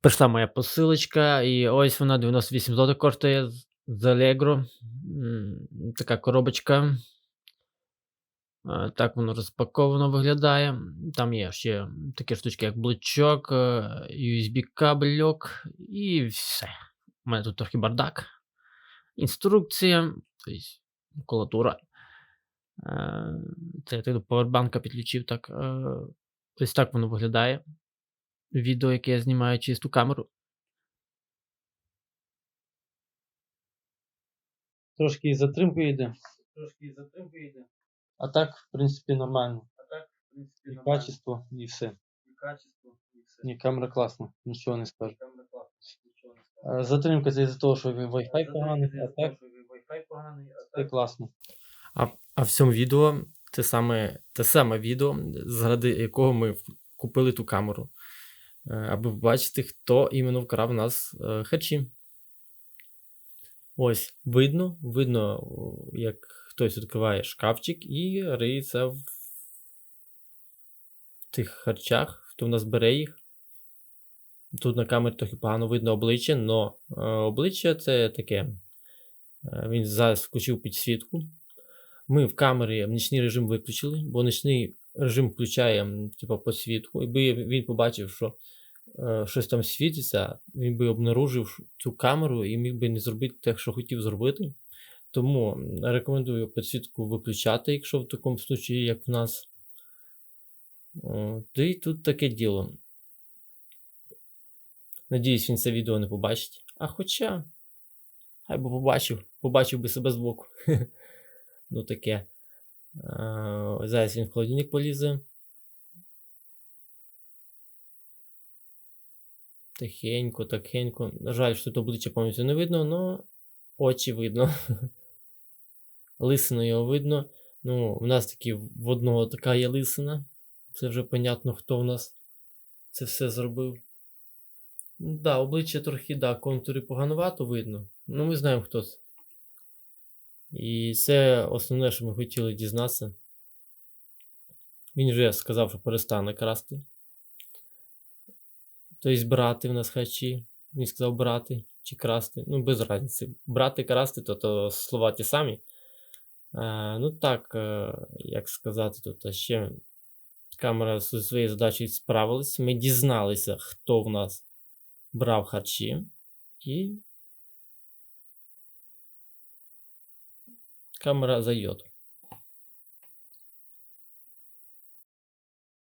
Прийшла моя посилочка, і ось вона 98 злотих коштує з Allegro. Така коробочка. Е, Так воно розпаковано виглядає. Там є ще такі штучки, як блочок, е, USB-кабельок і все. У мене тут трохи бардак. Інструкція, тобто макулатура. Е, Це я до повербанка підключив. Так. е, Ось так воно виглядає. Відео, яке я знімаю через ту камеру. Трошки із затримкою йде. Трошки із затримкою йде. А так, в принципі, нормально. А так, в принципі, І качество, і все. І качество, і все. Ні, камера класна, нічого не скажу. Камера класна, нічого не скажу. Затримка це із-за того, що Wi-Fi поганий, а так Wi-Fi поганий, а це класно. А, а в цьому відео те саме, те саме відео, заради якого ми купили ту камеру. Е, Аби побачити, хто іменно вкрав у нас е, харчі. Ось, видно, видно, як хтось відкриває шкафчик і риється в тих харчах, хто в нас бере їх. Тут на камері трохи погано видно обличчя, але обличчя це таке. е, Він зараз включив підсвітку. Ми в камері нічний режим виключили, бо нічний режим включає типу, підсвітку. Якби він побачив, що щось там світиться, він би обнаружив цю камеру і міг би не зробити те, що хотів зробити. Тому рекомендую підсвітку виключати, якщо в такому случаї, як в нас. О, Та й тут таке діло. Надіюсь, він це відео не побачить. А хоча. Хай би побачив, побачив би себе збоку. ну таке. Зараз він в холодильник полізе. Тихенько, тихенько. На жаль, що тут обличчя повністю не видно, але очі видно. Лисину його видно. Ну, у нас таки в одного така є лисина. Це вже понятно, хто в нас це все зробив. Да, обличчя трохи, да, контури поганувато видно. Ну, ми знаємо, хто це. І це основне, що ми хотіли дізнатися. Він вже сказав, що перестане красти. Тобто брати в нас хачі. Він сказав брати чи красти. Ну, без разниці. Брати, красти, то, то слова ті самі. А, ну так, як сказати, тут ще камера зі своєю задачею справилась. Ми дізналися, хто в нас брав харчі. І камера зайде.